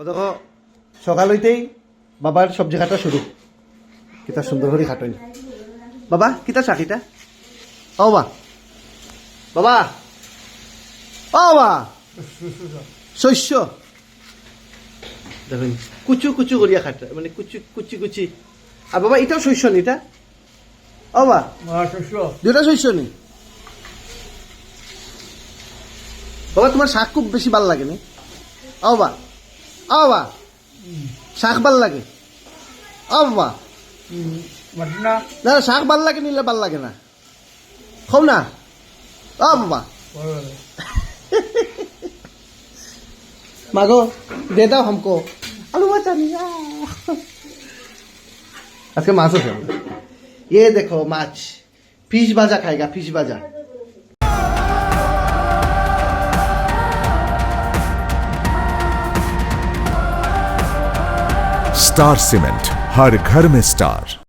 ও দেখো সকাল হইতেই বাবার সবজি কাটা শুরু। কিতা সুন্দর করে খাটইন বাবা কিতা শাকিটা ও বা বাবা। ও বা শস্য। দেখুন কুচু কুচু করিয়া খাটা মানে কুচু কুচি কুচি। আর বাবা এটাও শস্য নি এটা? ও বা দুটা শস্য। নি? বাবা তোমার শাক খুব বেশি ভালো লাগে নি? ও বা ও বা শাক ভাল লাগে ও বাবা না না শাক ভাল লাগে নিলে ভাল লাগে না খাও না ও বাবা মাগো দে দাও हमको आलू मचा नहीं আজকে মাছ আছে আমাদের। ये देखो माछ फिश भाजा खाएगा फिश भाजा स्टार सीमेंट हर घर में स्टार।